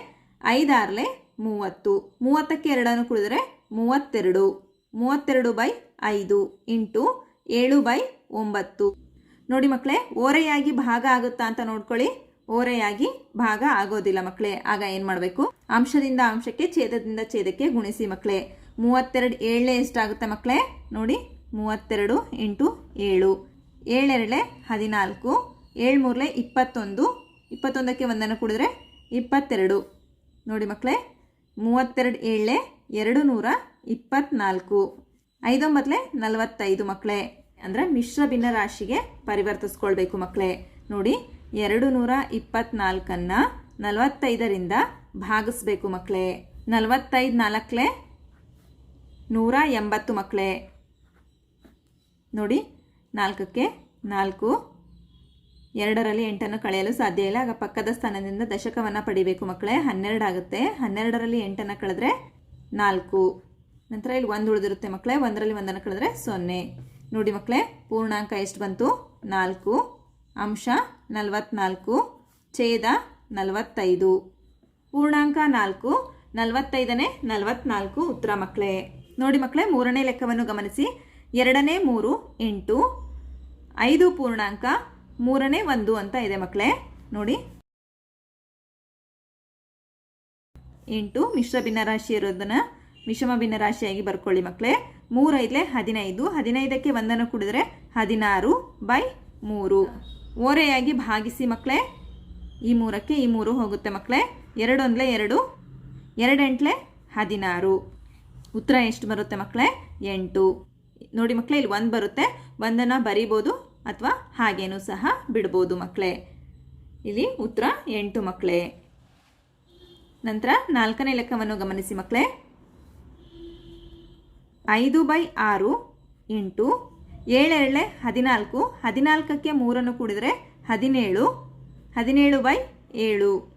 ಐದಾರಲೆ ಮೂವತ್ತು, ಮೂವತ್ತಕ್ಕೆ ಎರಡನ್ನು ಕುಡಿದ್ರೆ ಮೂವತ್ತೆರಡು ಮೂವತ್ತೆರಡು ಬೈ ಐದು ಇಂಟು ಏಳು ಬೈ ಒಂಬತ್ತು. ನೋಡಿ ಮಕ್ಕಳೇ ಓರೆಯಾಗಿ ಭಾಗ ಆಗುತ್ತಾ ಅಂತ ನೋಡ್ಕೊಳ್ಳಿ. ಓರೆಯಾಗಿ ಭಾಗ ಆಗೋದಿಲ್ಲ ಮಕ್ಕಳೇ. ಆಗ ಏನು ಮಾಡಬೇಕು? ಅಂಶದಿಂದ ಅಂಶಕ್ಕೆ, ಛೇದದಿಂದ ಛೇದಕ್ಕೆ ಗುಣಿಸಿ ಮಕ್ಕಳೇ. ಮೂವತ್ತೆರಡು ಏಳನೇ ಎಷ್ಟಾಗುತ್ತೆ ಮಕ್ಕಳೇ? ನೋಡಿ, ಮೂವತ್ತೆರಡು ಇಂಟು ಏಳು. ಏಳೆರಳೆ ಹದಿನಾಲ್ಕು. ಏಳು ಮೂರಲೆ ಇಪ್ಪತ್ತೊಂದು. ಇಪ್ಪತ್ತೊಂದಕ್ಕೆ ಒಂದನ್ನು ಕುಡಿದ್ರೆ ಇಪ್ಪತ್ತೆರಡು. ನೋಡಿ ಮಕ್ಕಳೇ, ಮೂವತ್ತೆರಡು ಏಳೆ ಎರಡು ನೂರ ಇಪ್ಪತ್ನಾಲ್ಕು. ಐದೊಂಬತ್ತಲೆ ನಲವತ್ತೈದು ಮಕ್ಕಳೇ. ಅಂದರೆ ಮಿಶ್ರ ಭಿನ್ನ ರಾಶಿಗೆ ಪರಿವರ್ತಿಸ್ಕೊಳ್ಬೇಕು ಮಕ್ಕಳೇ. ನೋಡಿ ಎರಡು ನೂರ ಇಪ್ಪತ್ನಾಲ್ಕನ್ನು ನಲವತ್ತೈದರಿಂದ ಭಾಗಿಸ್ಬೇಕು ಮಕ್ಕಳೇ ನಲವತ್ತೈದು ನಾಲ್ಕಲೆ ನೂರ ಎಂಬತ್ತು ಮಕ್ಕಳೇ ನೋಡಿ, ನಾಲ್ಕಕ್ಕೆ ನಾಲ್ಕು, ಎರಡರಲ್ಲಿ ಎಂಟನ್ನು ಕಳೆಯಲು ಸಾಧ್ಯ ಇಲ್ಲ. ಆಗ ಪಕ್ಕದ ಸ್ಥಾನದಿಂದ ದಶಕವನ್ನು ಪಡಿಬೇಕು ಮಕ್ಕಳೇ ಹನ್ನೆರಡು ಆಗುತ್ತೆ ಹನ್ನೆರಡರಲ್ಲಿ ಎಂಟನ್ನು ಕಳೆದ್ರೆ ನಾಲ್ಕು. ನಂತರ ಇಲ್ಲಿ ಒಂದು ಉಳಿದಿರುತ್ತೆ ಮಕ್ಕಳೇ ಒಂದರಲ್ಲಿ ಒಂದನ್ನು ಕಳೆದ್ರೆ ಸೊನ್ನೆ. ನೋಡಿ ಮಕ್ಕಳೇ ಪೂರ್ಣಾಂಕ ಎಷ್ಟು ಬಂತು? ನಾಲ್ಕು. ಅಂಶ ನಲವತ್ನಾಲ್ಕು, ಛೇದ ನಲವತ್ತೈದು. ಪೂರ್ಣಾಂಕ ನಾಲ್ಕು, ನಲವತ್ತೈದನೇ ನಲವತ್ನಾಲ್ಕು ಉತ್ತರ ಮಕ್ಕಳೇ. ನೋಡಿ ಮಕ್ಕಳೇ, ಮೂರನೇ ಲೆಕ್ಕವನ್ನು ಗಮನಿಸಿ. ಎರಡನೇ ಮೂರು, ಎಂಟು. ಐದು ಪೂರ್ಣಾಂಕ, ಮೂರನೇ ಒಂದು ಅಂತ ಇದೆ ಮಕ್ಕಳೇ. ನೋಡಿ. ಎಂಟು, ಮಿಶ್ರ ಭಿನ್ನರಾಶಿ ಇರೋದನ್ನ ವಿಷಮ ಭಿನ್ನರಾಶಿಯಾಗಿ ಬರ್ಕೊಳ್ಳಿ ಮಕ್ಕಳೇ. ಮೂರೈದಲೆ ಹದಿನೈದು, ಹದಿನೈದಕ್ಕೆ ಒಂದನ್ನು ಕುಡಿದ್ರೆ ಹದಿನಾರು ಬೈ ಮೂರು. ಓರೆಯಾಗಿ ಭಾಗಿಸಿ ಮಕ್ಕಳೇ. ಈ ಮೂರಕ್ಕೆ ಈ ಮೂರು ಹೋಗುತ್ತೆ ಮಕ್ಕಳೇ. ಎರಡು ಒಂದ್ಲೆ ಎರಡು ಎರಡು ಎಂಟ್ಲೆ ಹದಿನಾರು. ಉತ್ತರ ಎಷ್ಟು ಬರುತ್ತೆ ಮಕ್ಕಳೇ? ಎಂಟು. ನೋಡಿ ಮಕ್ಕಳೇ, ಇಲ್ಲಿ ಒಂದು ಬರುತ್ತೆ. ಒಂದನ್ನು ಬರಿಬೋದು ಅಥವಾ ಹಾಗೇನೂ ಸಹ ಬಿಡ್ಬೋದು ಮಕ್ಕಳೇ. ಇಲ್ಲಿ ಉತ್ತರ ಎಂಟು ಮಕ್ಕಳೇ. ನಂತರ ನಾಲ್ಕನೇ ಲೆಕ್ಕವನ್ನು ಗಮನಿಸಿ ಮಕ್ಕಳೇ. ಐದು ಬೈ ಆರು ಎಂಟು ಏಳೆರಳೆ ಹದಿನಾಲ್ಕು. ಹದಿನಾಲ್ಕಕ್ಕೆ ಮೂರನ್ನು ಕೂಡಿದರೆ ಹದಿನೇಳು. ಹದಿನೇಳು ಬೈ ಏಳು.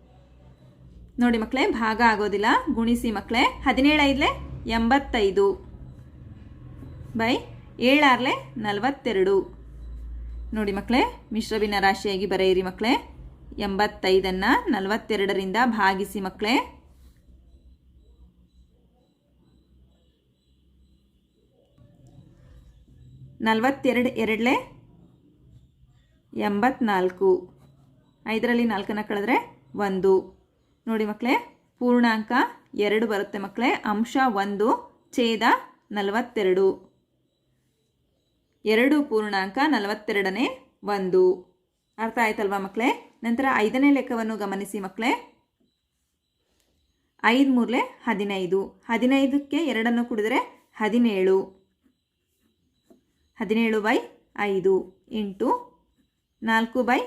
ನೋಡಿ ಮಕ್ಕಳೇ, ಭಾಗ ಆಗೋದಿಲ್ಲ. ಗುಣಿಸಿ ಮಕ್ಕಳೇ ಹದಿನೇಳು ಐದಲೆ ಎಂಬತ್ತೈದು. ಬೈ ಏಳಾರ್ಲೆ ನಲವತ್ತೆರಡು. ನೋಡಿ ಮಕ್ಕಳೇ ಮಿಶ್ರಬಿನ ರಾಶಿಯಾಗಿ ಬರೆಯಿರಿ ಮಕ್ಕಳೇ. ಎಂಬತ್ತೈದನ್ನು ನಲವತ್ತೆರಡರಿಂದ ಭಾಗಿಸಿ ಮಕ್ಕಳೇ. ನಲವತ್ತೆರಡು ಎರಡಲೇ ಎಂಬತ್ನಾಲ್ಕು. ಐದರಲ್ಲಿ ನಾಲ್ಕನ್ನು ಕಳೆದ್ರೆ ಒಂದು. ನೋಡಿ ಮಕ್ಕಳೇ ಪೂರ್ಣಾಂಕ ಎರಡು ಬರುತ್ತೆ ಮಕ್ಕಳೇ ಅಂಶ ಒಂದು, ಛೇದ ನಲವತ್ತೆರಡು. ಎರಡು ಪೂರ್ಣಾಂಕ ನಲವತ್ತೆರಡನೇ ಒಂದು. ಅರ್ಥ ಆಯ್ತಲ್ವಾ ಮಕ್ಕಳೇ ನಂತರ ಐದನೇ ಲೆಕ್ಕವನ್ನು ಗಮನಿಸಿ ಮಕ್ಕಳೇ ಐದು ಮೂರಲೆ ಹದಿನೈದು. ಹದಿನೈದಕ್ಕೆ ಎರಡನ್ನು ಕುಡಿದರೆ ಹದಿನೇಳು. ಹದಿನೇಳು ಬೈ ಐದು ಇಂಟು ನಾಲ್ಕು ಬೈ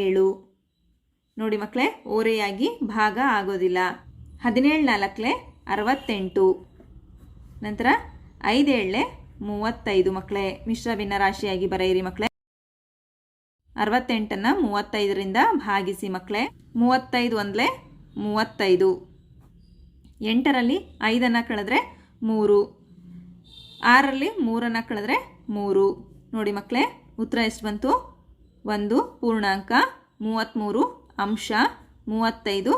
ಏಳು. ನೋಡಿ ಮಕ್ಕಳೇ ಓರೆಯಾಗಿ ಭಾಗ ಆಗೋದಿಲ್ಲ. ಹದಿನೇಳು ನಾಲ್ಕಲೆ ಅರವತ್ತೆಂಟು. ನಂತರ ಐದೇಳೆ ಮೂವತ್ತೈದು ಮಕ್ಕಳೇ ಮಿಶ್ರ ಭಿನ್ನ ರಾಶಿಯಾಗಿ ಬರೆಯಿರಿ ಮಕ್ಕಳೇ ಅರವತ್ತೆಂಟನ್ನು ಮೂವತ್ತೈದರಿಂದ ಭಾಗಿಸಿ ಮಕ್ಕಳೇ ಮೂವತ್ತೈದು ಒಂದಲೆ ಮೂವತ್ತೈದು. ಎಂಟರಲ್ಲಿ ಐದನ್ನು ಕಳೆದ್ರೆ ಮೂರು. ಆರಲ್ಲಿ ಮೂರನ್ನು ಕಳೆದ್ರೆ ಮೂರು. ನೋಡಿ ಮಕ್ಕಳೇ ಉತ್ತರ ಎಷ್ಟು ಬಂತು? ಒಂದು, ಪೂರ್ಣಾಂಕ ಮೂವತ್ತ್ಮೂರು ಅಂಶ, ಮೂವತ್ತೈದು,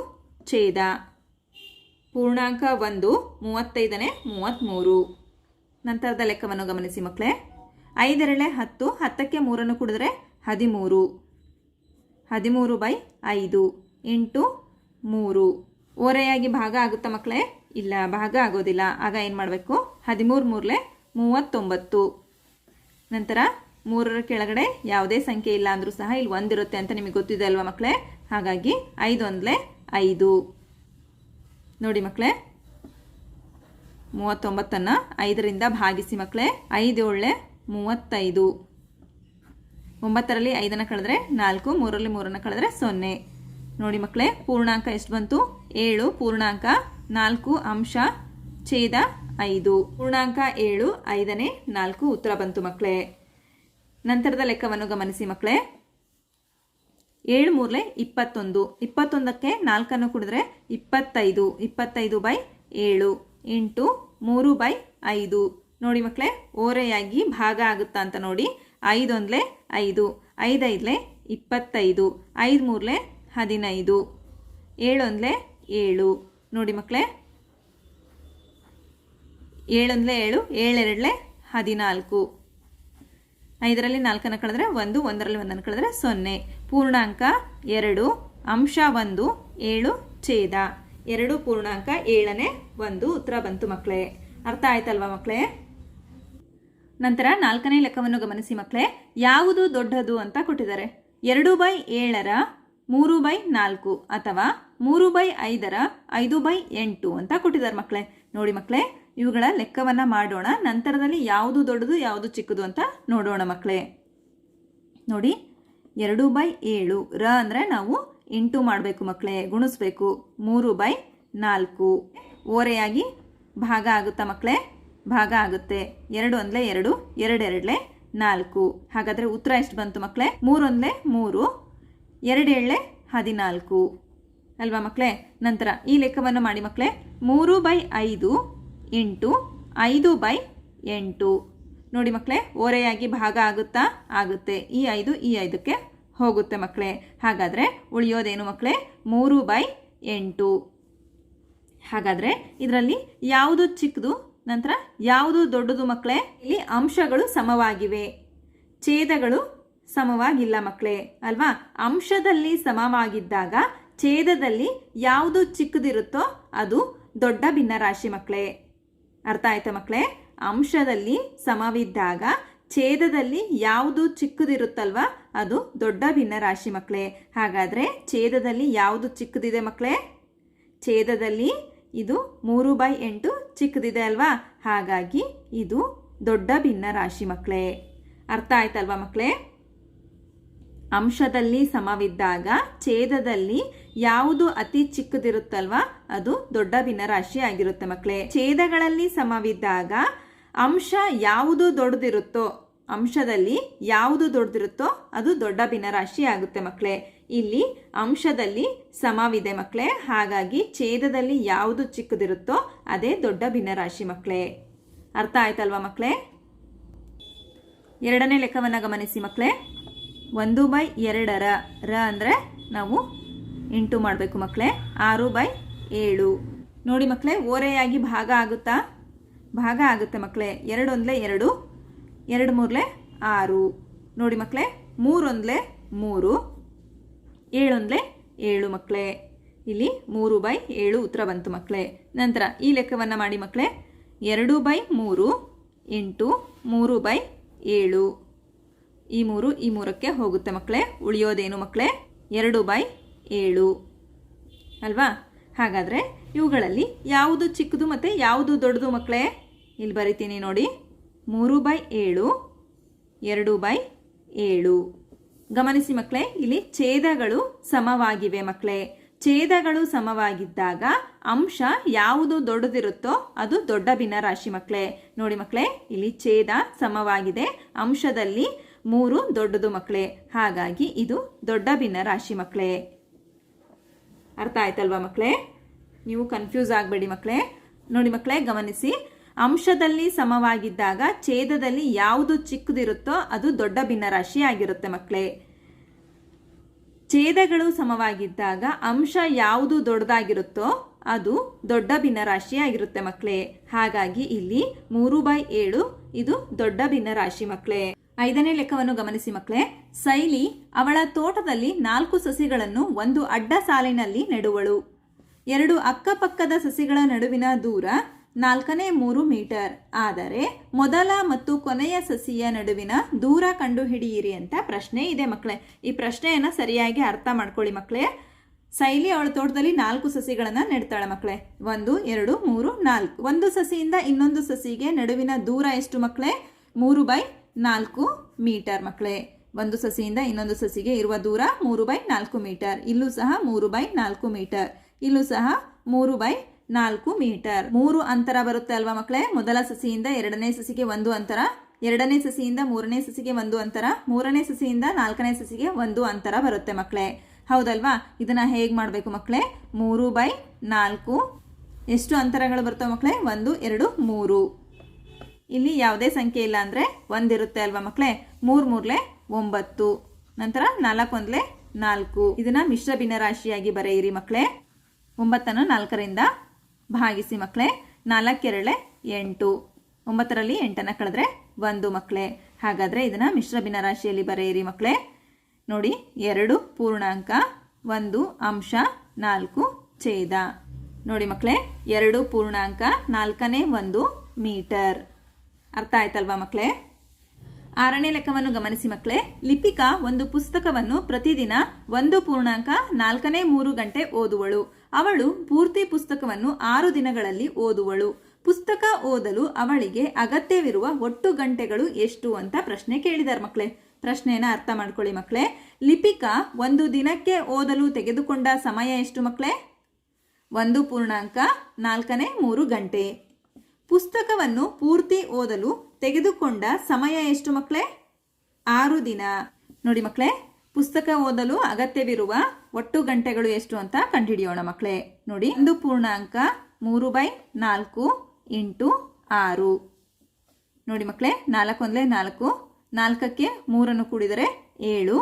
ಛೇದ. ಪೂರ್ಣಾಂಕ ಒಂದು, ಮೂವತ್ತೈದನೇ ಮೂವತ್ತ್ಮೂರು ನಂತರದ ಲೆಕ್ಕವನ್ನು ಗಮನಿಸಿ ಮಕ್ಕಳೇ ಐದರಳೆ ಹತ್ತು, ಹತ್ತಕ್ಕೆ ಮೂರನ್ನು ಕುಡಿದ್ರೆ ಹದಿಮೂರು. ಹದಿಮೂರು ಬೈ ಐದು, ಎಂಟು, ಮೂರು. ಓರೆಯಾಗಿ ಭಾಗ ಆಗುತ್ತಾ ಮಕ್ಕಳೇ ಇಲ್ಲ, ಭಾಗ ಆಗೋದಿಲ್ಲ. ಆಗ ಏನು ಮಾಡಬೇಕು? ಹದಿಮೂರು ಮೂರಲೆ ಮೂವತ್ತೊಂಬತ್ತು. ನಂತರ ಮೂರರ ಕೆಳಗಡೆ ಯಾವುದೇ ಸಂಖ್ಯೆ ಇಲ್ಲ ಅಂದರೂ ಸಹ ಇಲ್ಲಿ ಒಂದಿರುತ್ತೆ ಅಂತ ನಿಮಗೆ ಗೊತ್ತಿದೆ ಅಲ್ವಾ ಮಕ್ಕಳೇ ಹಾಗಾಗಿ ಐದು ಒಂದಲೇ ಐದು. ನೋಡಿ ಮಕ್ಕಳೇ ಮೂವತ್ತೊಂಬತ್ತನ್ನು ಐದರಿಂದ ಭಾಗಿಸಿ ಮಕ್ಕಳೇ ಐದು ಒಳ್ಳೆ ಮೂವತ್ತೈದು. ಒಂಬತ್ತರಲ್ಲಿ ಐದನ್ನು ಕಳೆದ್ರೆ ನಾಲ್ಕು, ಮೂರರಲ್ಲಿ ಮೂರನ್ನು ಕಳೆದ್ರೆ ಸೊನ್ನೆ. ನೋಡಿ ಮಕ್ಕಳೇ ಪೂರ್ಣಾಂಕ ಎಷ್ಟು ಬಂತು? ಏಳು, ಪೂರ್ಣಾಂಕ ನಾಲ್ಕು ಅಂಶ ಛೇದ ಐದು. ಪೂರ್ಣಾಂಕ ಏಳು, ಐದನೇ ನಾಲ್ಕು ಉತ್ತರ ಬಂತು ಮಕ್ಕಳೇ ನಂತರದ ಲೆಕ್ಕವನ್ನು ಗಮನಿಸಿ ಮಕ್ಕಳೇ ಏಳು ಮೂರಲೆ ಇಪ್ಪತ್ತೊಂದು. ಇಪ್ಪತ್ತೊಂದಕ್ಕೆ ನಾಲ್ಕನ್ನು ಕುಡಿದ್ರೆ ಇಪ್ಪತ್ತೈದು. ಇಪ್ಪತ್ತೈದು ಬೈ ಏಳು. ಎಂಟು ಮೂರು ಬೈ ಐದು. ನೋಡಿ ಮಕ್ಕಳೇ ಓರೆಯಾಗಿ ಭಾಗ ಆಗುತ್ತಾ ಅಂತ ನೋಡಿ. ಐದೊಂದಲೆ ಐದು, ಐದೈದಲೆ ಇಪ್ಪತ್ತೈದು ಐದು ಮೂರಲೆ ಹದಿನೈದು, ಏಳೊಂದಲೆ ಏಳು. ನೋಡಿ ಮಕ್ಕಳೇ. ಏಳಂದ್ಲೆ ಏಳು, ಏಳೆರಡಲೆ ಹದಿನಾಲ್ಕು. ಐದರಲ್ಲಿ ನಾಲ್ಕನ್ನು ಕಳೆದ್ರೆ ಒಂದು, ಒಂದರಲ್ಲಿ ಒಂದನ್ನು ಕಳೆದ್ರೆ ಸೊನ್ನೆ. ಪೂರ್ಣಾಂಕ ಎರಡು, ಅಂಶ ಒಂದು, ಏಳು ಛೇದ. ಎರಡು ಪೂರ್ಣಾಂಕ ಏಳನೇ ಒಂದು ಉತ್ತರ ಬಂತು ಮಕ್ಕಳೇ. ಅರ್ಥ ಆಯ್ತಲ್ವಾ ಮಕ್ಕಳೇ? ನಂತರ ನಾಲ್ಕನೇ ಲೆಕ್ಕವನ್ನು ಗಮನಿಸಿ ಮಕ್ಕಳೇ. ಯಾವುದು ದೊಡ್ಡದು ಅಂತ ಕೊಟ್ಟಿದ್ದಾರೆ. ಎರಡು ಬೈ ಏಳರ ಮೂರು ಬೈ ನಾಲ್ಕು ಅಥವಾ ಮೂರು ಬೈ ಐದರ ಐದು ಬೈ ಎಂಟು ಅಂತ ಕೊಟ್ಟಿದ್ದಾರೆ ಮಕ್ಕಳೇ ನೋಡಿ ಮಕ್ಕಳೇ ಇವುಗಳ ಲೆಕ್ಕವನ್ನು ಮಾಡೋಣ. ನಂತರದಲ್ಲಿ ಯಾವುದು ದೊಡ್ಡದು, ಯಾವುದು ಚಿಕ್ಕದು ಅಂತ ನೋಡೋಣ ಮಕ್ಕಳೇ ನೋಡಿ, ಎರಡು ಬೈ ಏಳು ರ ಅಂದರೆ ನಾವು ಎಂಟು ಮಾಡಬೇಕು ಮಕ್ಕಳೇ ಗುಣಿಸ್ಬೇಕು. ಮೂರು ಬೈ ನಾಲ್ಕು. ಓರೆಯಾಗಿ ಭಾಗ ಆಗುತ್ತಾ ಮಕ್ಕಳೇ ಭಾಗ ಆಗುತ್ತೆ. ಎರಡು ಒಂದಲೇ ಎರಡು ಎರಡೆರಡಲೆ ನಾಲ್ಕು. ಹಾಗಾದರೆ ಉತ್ತರ ಎಷ್ಟು ಬಂತು ಮಕ್ಕಳೇ ಮೂರೊಂದಲೇ ಮೂರು. ಎರಡೇಳಲೆ ಹದಿನಾಲ್ಕು. ಅಲ್ವಾ ಮಕ್ಕಳೇ ನಂತರ ಈ ಲೆಕ್ಕವನ್ನು ಮಾಡಿ ಮಕ್ಕಳೇ ಮೂರು ಬೈ ಐದು ಇಂಟು ಐದು ಬೈ ಎಂಟು. ನೋಡಿ ಮಕ್ಕಳೇ ಓರೆಯಾಗಿ ಭಾಗ ಆಗುತ್ತಾ? ಆಗುತ್ತೆ. ಈ ಐದು, ಈ ಐದಕ್ಕೆ ಹೋಗುತ್ತೆ ಮಕ್ಕಳೇ ಹಾಗಾದರೆ ಉಳಿಯೋದೇನು ಮಕ್ಕಳೇ ಮೂರು ಬೈ ಎಂಟು. ಹಾಗಾದರೆ ಇದರಲ್ಲಿ ಯಾವುದು ಚಿಕ್ಕದು ನಂತರ ಯಾವುದು ದೊಡ್ಡದು ಮಕ್ಕಳೇ ಇಲ್ಲಿ ಅಂಶಗಳು ಸಮವಾಗಿವೆ. ಛೇದಗಳು ಸಮವಾಗಿಲ್ಲ ಮಕ್ಕಳೇ, ಅಲ್ವಾ? ಅಂಶದಲ್ಲಿ ಸಮವಾಗಿದ್ದಾಗ ಛೇದದಲ್ಲಿ ಯಾವುದು ಚಿಕ್ಕದಿರುತ್ತೋ ಅದು ದೊಡ್ಡ ಭಿನ್ನರಾಶಿ ಮಕ್ಕಳೇ. ಅರ್ಥ ಆಯ್ತಾ ಮಕ್ಕಳೇ? ಅಂಶದಲ್ಲಿ ಸಮವಿದ್ದಾಗ ಛೇದದಲ್ಲಿ ಯಾವುದು ಚಿಕ್ಕದಿರುತ್ತಲ್ವಾ ಅದು ದೊಡ್ಡ ಭಿನ್ನರಾಶಿ ಮಕ್ಕಳೇ. ಹಾಗಾದರೆ ಛೇದದಲ್ಲಿ ಯಾವುದು ಚಿಕ್ಕದಿದೆ ಮಕ್ಕಳೇ? ಛೇದದಲ್ಲಿ ಇದು ಮೂರು ಬೈ ಎಂಟು ಚಿಕ್ಕದಿದೆ ಅಲ್ವಾ? ಹಾಗಾಗಿ ಇದು ದೊಡ್ಡ ಭಿನ್ನರಾಶಿ ಮಕ್ಕಳೇ. ಅರ್ಥ ಆಯ್ತಲ್ವಾ ಮಕ್ಕಳೇ? ಅಂಶದಲ್ಲಿ ಸಮವಿದ್ದಾಗ ಛೇದದಲ್ಲಿ ಯಾವುದು ಅತಿ ಚಿಕ್ಕದಿರುತ್ತಲ್ವಾ? ಅದು ದೊಡ್ಡ ಭಿನ್ನರಾಶಿ ಆಗಿರುತ್ತೆ ಮಕ್ಕಳೇ ಛೇದಗಳಲ್ಲಿ ಸಮವಿದ್ದಾಗ ಅಂಶ ಯಾವುದು ದೊಡ್ಡದಿರುತ್ತೋ, ಅಂಶದಲ್ಲಿ ಯಾವುದು ದೊಡ್ಡದಿರುತ್ತೋ ಅದು ದೊಡ್ಡ ಭಿನ್ನರಾಶಿ ಆಗುತ್ತೆ ಮಕ್ಕಳೇ ಇಲ್ಲಿ ಅಂಶದಲ್ಲಿ ಸಮವಿದೆ ಮಕ್ಕಳೇ ಹಾಗಾಗಿ ಛೇದದಲ್ಲಿ ಯಾವುದು ಚಿಕ್ಕದಿರುತ್ತೋ ಅದೇ ದೊಡ್ಡ ಭಿನ್ನರಾಶಿ ಮಕ್ಕಳೇ ಅರ್ಥ ಆಯ್ತಲ್ವಾ ಮಕ್ಕಳೇ ಎರಡನೇ ಲೆಕ್ಕವನ್ನು ಗಮನಿಸಿ ಮಕ್ಕಳೇ ಒಂದು ಬೈ ಎರಡರ ರ ಅಂದರೆ ನಾವು ಎಂಟು ಮಾಡಬೇಕು ಮಕ್ಕಳೇ ಆರು ಬೈ ಏಳು. ನೋಡಿ ಮಕ್ಕಳೇ ಓರೆಯಾಗಿ ಭಾಗ ಆಗುತ್ತಾ? ಭಾಗ ಆಗುತ್ತೆ ಮಕ್ಕಳೇ ಎರಡು ಒಂದಲೇ ಎರಡು ಎರಡು ಮೂರಲೆ ಆರು. ನೋಡಿ ಮಕ್ಕಳೇ ಮೂರೊಂದಲೇ ಮೂರು, ಏಳೊಂದಲೇ ಏಳು ಮಕ್ಕಳೇ ಇಲ್ಲಿ ಮೂರು ಬೈ ಏಳು ಉತ್ತರ ಬಂತು ಮಕ್ಕಳೇ ನಂತರ ಈ ಲೆಕ್ಕವನ್ನು ಮಾಡಿ ಮಕ್ಕಳೇ ಎರಡು ಬೈ ಮೂರು ಇಂಟು ಮೂರು ಬೈ ಏಳು. ಈ ಮೂರು, ಈ ಮೂರಕ್ಕೆ ಹೋಗುತ್ತೆ ಮಕ್ಕಳೇ. ಉಳಿಯೋದೇನು ಮಕ್ಕಳೇ? ಎರಡು ಬೈ ಏಳು. ಅಲ್ವಾ? ಹಾಗಾದರೆ ಇವುಗಳಲ್ಲಿ ಯಾವುದು ಚಿಕ್ಕದು ಮತ್ತು ಯಾವುದು ದೊಡ್ಡದು ಮಕ್ಕಳೇ? ಇಲ್ಲಿ ಬರಿತೀನಿ ನೋಡಿ. ಮೂರು ಬೈ ಏಳು, ಎರಡು ಬೈ ಏಳು. ಗಮನಿಸಿ ಮಕ್ಕಳೇ, ಇಲ್ಲಿ ಛೇದಗಳು ಸಮವಾಗಿವೆ ಮಕ್ಕಳೇ. ಛೇದಗಳು ಸಮವಾಗಿದ್ದಾಗ ಅಂಶ ಯಾವುದು ದೊಡ್ಡದಿರುತ್ತೋ ಅದು ದೊಡ್ಡ ಭಿನ್ನರಾಶಿ ಮಕ್ಕಳೇ. ನೋಡಿ ಮಕ್ಕಳೇ, ಇಲ್ಲಿ ಛೇದ ಸಮವಾಗಿದೆ. ಅಂಶದಲ್ಲಿ ಮೂರು ದೊಡ್ಡದು ಮಕ್ಕಳೇ. ಹಾಗಾಗಿ ಇದು ದೊಡ್ಡ ಭಿನ್ನ ರಾಶಿ ಮಕ್ಕಳೇ. ಅರ್ಥ ಆಯ್ತಲ್ವಾ ಮಕ್ಕಳೇ? ನೀವು ಕನ್ಫ್ಯೂಸ್ ಆಗಬೇಡಿ ಮಕ್ಕಳೇ. ನೋಡಿ ಮಕ್ಕಳೇ, ಗಮನಿಸಿ. ಅಂಶದಲ್ಲಿ ಸಮವಾಗಿದ್ದಾಗ ಛೇದದಲ್ಲಿ ಯಾವುದು ಚಿಕ್ಕದಿರುತ್ತೋ ಅದು ದೊಡ್ಡ ಭಿನ್ನರಾಶಿ ಆಗಿರುತ್ತೆ ಮಕ್ಕಳೇ. ಛೇದಗಳು ಸಮವಾಗಿದ್ದಾಗ ಅಂಶ ಯಾವುದು ದೊಡ್ಡದಾಗಿರುತ್ತೋ ಅದು ದೊಡ್ಡ ಭಿನ್ನರಾಶಿ ಆಗಿರುತ್ತೆ ಮಕ್ಕಳೇ. ಹಾಗಾಗಿ ಇಲ್ಲಿ ಮೂರು ಬೈ ಏಳು, ಇದು ದೊಡ್ಡ ಭಿನ್ನರಾಶಿ ಮಕ್ಕಳೇ. ಐದನೇ ಲೆಕ್ಕವನ್ನು ಗಮನಿಸಿ ಮಕ್ಕಳೇ. ಶೈಲಿ ಅವಳ ತೋಟದಲ್ಲಿ ನಾಲ್ಕು ಸಸಿಗಳನ್ನು ಒಂದು ಅಡ್ಡ ಸಾಲಿನಲ್ಲಿ ನೆಡುವಳು. ಎರಡು ಅಕ್ಕಪಕ್ಕದ ಸಸಿಗಳ ನಡುವಿನ ದೂರ ನಾಲ್ಕನೇ ಮೂರು ಮೀಟರ್. ಆದರೆ ಮೊದಲ ಮತ್ತು ಕೊನೆಯ ಸಸಿಯ ನಡುವಿನ ದೂರ ಕಂಡುಹಿಡಿಯಿರಿ ಅಂತ ಪ್ರಶ್ನೆ ಇದೆ ಮಕ್ಕಳೇ. ಈ ಪ್ರಶ್ನೆಯನ್ನು ಸರಿಯಾಗಿ ಅರ್ಥ ಮಾಡ್ಕೊಳ್ಳಿ ಮಕ್ಕಳೇ. ಶೈಲಿ ಅವಳ ತೋಟದಲ್ಲಿ ನಾಲ್ಕು ಸಸಿಗಳನ್ನು ನೆಡ್ತಾಳೆ ಮಕ್ಕಳೇ. ಒಂದು, ಎರಡು, ಮೂರು, ನಾಲ್ಕು. ಒಂದು ಸಸಿಯಿಂದ ಇನ್ನೊಂದು ಸಸಿಗೆ ನಡುವಿನ ದೂರ ಎಷ್ಟು ಮಕ್ಕಳೇ? ಮೂರು ಬೈ ನಾಲ್ಕು ಮೀಟರ್ ಮಕ್ಕಳೇ. ಒಂದು ಸಸಿಯಿಂದ ಇನ್ನೊಂದು ಸಸಿಗೆ ಇರುವ ದೂರ ಮೂರು ಬೈ ನಾಲ್ಕು ಮೀಟರ್. ಇಲ್ಲೂ ಸಹ ಮೂರು ಬೈ ನಾಲ್ಕು ಮೀಟರ್. ಇಲ್ಲೂ ಸಹ ಮೂರು ಬೈ ನಾಲ್ಕು ಮೀಟರ್. ಮೂರು ಅಂತರ ಬರುತ್ತೆ ಅಲ್ವಾ ಮಕ್ಕಳೇ? ಮೊದಲ ಸಸಿಯಿಂದ ಎರಡನೇ ಸಸಿಗೆ ಒಂದು ಅಂತರ, ಎರಡನೇ ಸಸಿಯಿಂದ ಮೂರನೇ ಸಸಿಗೆ ಒಂದು ಅಂತರ, ಮೂರನೇ ಸಸಿಯಿಂದ ನಾಲ್ಕನೇ ಸಸಿಗೆ ಒಂದು ಅಂತರ ಬರುತ್ತೆ ಮಕ್ಕಳೇ. ಹೌದಲ್ವಾ? ಇದನ್ನ ಹೇಗೆ ಮಾಡಬೇಕು ಮಕ್ಕಳೇ? ಮೂರು ಬೈ ನಾಲ್ಕು. ಎಷ್ಟು ಅಂತರಗಳು ಬರ್ತವೆ ಮಕ್ಕಳೇ? ಒಂದು, ಎರಡು, ಮೂರು. ಇಲ್ಲಿ ಯಾವುದೇ ಸಂಖ್ಯೆ ಇಲ್ಲ ಅಂದರೆ ಒಂದಿರುತ್ತೆ ಅಲ್ವಾ ಮಕ್ಕಳೇ ಮೂರು ಮೂರ್ಲೆ ಒಂಬತ್ತು, ನಂತರ ನಾಲ್ಕು ಒಂದ್ಲೆ ನಾಲ್ಕು. ಇದನ್ನ ಮಿಶ್ರ ಭಿನ್ನರಾಶಿಯಾಗಿ ಬರೆಯಿರಿ ಮಕ್ಕಳೇ ಒಂಬತ್ತನ್ನು ನಾಲ್ಕರಿಂದ ಭಾಗಿಸಿ ಮಕ್ಕಳೇ ನಾಲ್ಕೆರಳೆ ಎಂಟು. ಒಂಬತ್ತರಲ್ಲಿ ಎಂಟನ್ನು ಕಳೆದ್ರೆ ಒಂದು ಮಕ್ಕಳೇ ಹಾಗಾದರೆ ಇದನ್ನು ಮಿಶ್ರ ಭಿನ್ನರಾಶಿಯಲ್ಲಿ ಬರೆಯಿರಿ ಮಕ್ಕಳೇ ನೋಡಿ, ಎರಡು ಪೂರ್ಣಾಂಕ, ಒಂದು ಅಂಶ, ನಾಲ್ಕು ಛೇದ. ನೋಡಿ ಮಕ್ಕಳೇ ಎರಡು ಪೂರ್ಣಾಂಕ, ನಾಲ್ಕನೇ ಒಂದು ಮೀಟರ್. ಅರ್ಥ ಆಯ್ತಲ್ವಾ ಮಕ್ಕಳೇ ಆರನೇ ಲೆಕ್ಕವನ್ನು ಗಮನಿಸಿ ಮಕ್ಕಳೇ ಲಿಪಿಕಾ ಒಂದು ಪುಸ್ತಕವನ್ನು ಪ್ರತಿದಿನ ಒಂದು ಪೂರ್ಣಾಂಕ ನಾಲ್ಕನೇ ಮೂರು ಗಂಟೆ ಓದುವಳು. ಅವಳು ಪೂರ್ತಿ ಪುಸ್ತಕವನ್ನು ಆರು ದಿನಗಳಲ್ಲಿ ಓದುವಳು. ಪುಸ್ತಕ ಓದಲು ಅವಳಿಗೆ ಅಗತ್ಯವಿರುವ ಒಟ್ಟು ಗಂಟೆಗಳು ಎಷ್ಟು ಅಂತ ಪ್ರಶ್ನೆ ಕೇಳಿದಾರೆ ಮಕ್ಕಳೇ ಪ್ರಶ್ನೆಯನ್ನ ಅರ್ಥ ಮಾಡ್ಕೊಳ್ಳಿ ಮಕ್ಕಳೇ ಲಿಪಿಕಾ ಒಂದು ದಿನಕ್ಕೆ ಓದಲು ತೆಗೆದುಕೊಂಡ ಸಮಯ ಎಷ್ಟು ಮಕ್ಕಳೇ ಒಂದು ಪೂರ್ಣಾಂಕ ನಾಲ್ಕನೇ ಮೂರು ಗಂಟೆ. ಪುಸ್ತಕವನ್ನು ಪೂರ್ತಿ ಓದಲು ತೆಗೆದುಕೊಂಡ ಸಮಯ ಎಷ್ಟು ಮಕ್ಕಳೇ ಆರು ದಿನ. ನೋಡಿ ಮಕ್ಕಳೇ ಪುಸ್ತಕ ಓದಲು ಅಗತ್ಯವಿರುವ ಒಟ್ಟು ಗಂಟೆಗಳು ಎಷ್ಟು ಅಂತ ಕಂಡುಹಿಡಿಯೋಣ ಮಕ್ಕಳೇ ನೋಡಿ, ಒಂದು ಪೂರ್ಣಾಂಕ ಮೂರು ಬೈ ನಾಲ್ಕು ಇಂಟು ಆರು. ನೋಡಿ ಮಕ್ಕಳೇ ನಾಲ್ಕೊಂದಲೇ ನಾಲ್ಕು, ನಾಲ್ಕಕ್ಕೆ ಮೂರನ್ನು ಕೂಡಿದರೆ ಏಳು.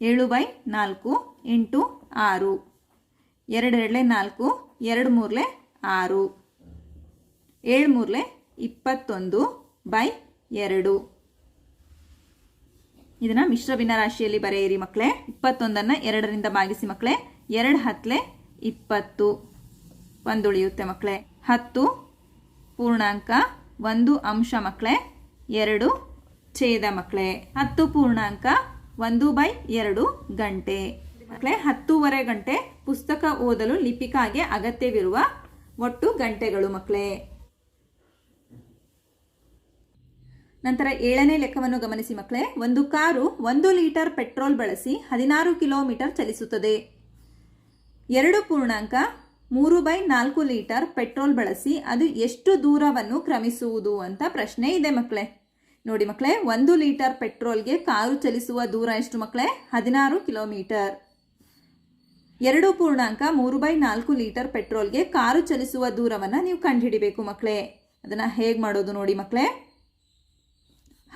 ಏಳು ಬೈ ನಾಲ್ಕು ಇಂಟು ಆರು. ಎರಡೆರಡಲೆ ನಾಲ್ಕು, ಎರಡು ಮೂರಲೆ ಆರು. ಏಳು ಮೂರಲೆ ಇಪ್ಪತ್ತೊಂದು ಬೈ ಎರಡು. ಇದನ್ನ ಮಿಶ್ರ ಭಿನ್ನರಾಶಿಯಲ್ಲಿ ಬರೆಯಿರಿ ಮಕ್ಕಳೇ ಇಪ್ಪತ್ತೊಂದನ್ನು ಎರಡರಿಂದ ಭಾಗಿಸಿ ಮಕ್ಕಳೇ ಎರಡು ಹತ್ತಲೆ ಇಪ್ಪತ್ತು. ಒಂದು ಉಳಿಯುತ್ತೆ ಮಕ್ಕಳೇ ಹತ್ತು ಪೂರ್ಣಾಂಕ ಒಂದು ಅಂಶ ಮಕ್ಕಳೇ ಎರಡು ಛೇದ ಮಕ್ಕಳೇ ಹತ್ತು ಪೂರ್ಣಾಂಕ ಒಂದು ಬೈ ಎರಡು ಗಂಟೆ. ಮಕ್ಕಳೇ ಹತ್ತೂವರೆ ಗಂಟೆ ಪುಸ್ತಕ ಓದಲು ಲಿಪಿಕಾಗೆ ಅಗತ್ಯವಿರುವ ಒಟ್ಟು ಗಂಟೆಗಳು ಮಕ್ಕಳೇ ನಂತರ ಏಳನೇ ಲೆಕ್ಕವನ್ನು ಗಮನಿಸಿ ಮಕ್ಕಳೇ. ಒಂದು ಕಾರು ಒಂದು ಲೀಟರ್ ಪೆಟ್ರೋಲ್ ಬಳಸಿ ಹದಿನಾರು ಕಿಲೋಮೀಟರ್ ಚಲಿಸುತ್ತದೆ. ಎರಡು ಪೂರ್ಣಾಂಕ ಮೂರು ಬೈ ನಾಲ್ಕು ಲೀಟರ್ ಪೆಟ್ರೋಲ್ ಬಳಸಿ ಅದು ಎಷ್ಟು ದೂರವನ್ನು ಕ್ರಮಿಸುವುದು ಅಂತ ಪ್ರಶ್ನೆ ಇದೆ ಮಕ್ಕಳೇ. ನೋಡಿ ಮಕ್ಕಳೇ, ಒಂದು ಲೀಟರ್ ಪೆಟ್ರೋಲ್ಗೆ ಕಾರು ಚಲಿಸುವ ದೂರ ಎಷ್ಟು ಮಕ್ಕಳೇ? ಹದಿನಾರು ಕಿಲೋಮೀಟರ್. ಎರಡು ಪೂರ್ಣಾಂಕ ಮೂರು ಬೈ ನಾಲ್ಕು ಲೀಟರ್ ಪೆಟ್ರೋಲ್ಗೆ ಕಾರು ಚಲಿಸುವ ದೂರವನ್ನು ನೀವು ಕಂಡುಹಿಡಿಬೇಕು ಮಕ್ಕಳೇ. ಅದನ್ನು ಹೇಗೆ ಮಾಡೋದು ನೋಡಿ ಮಕ್ಕಳೇ.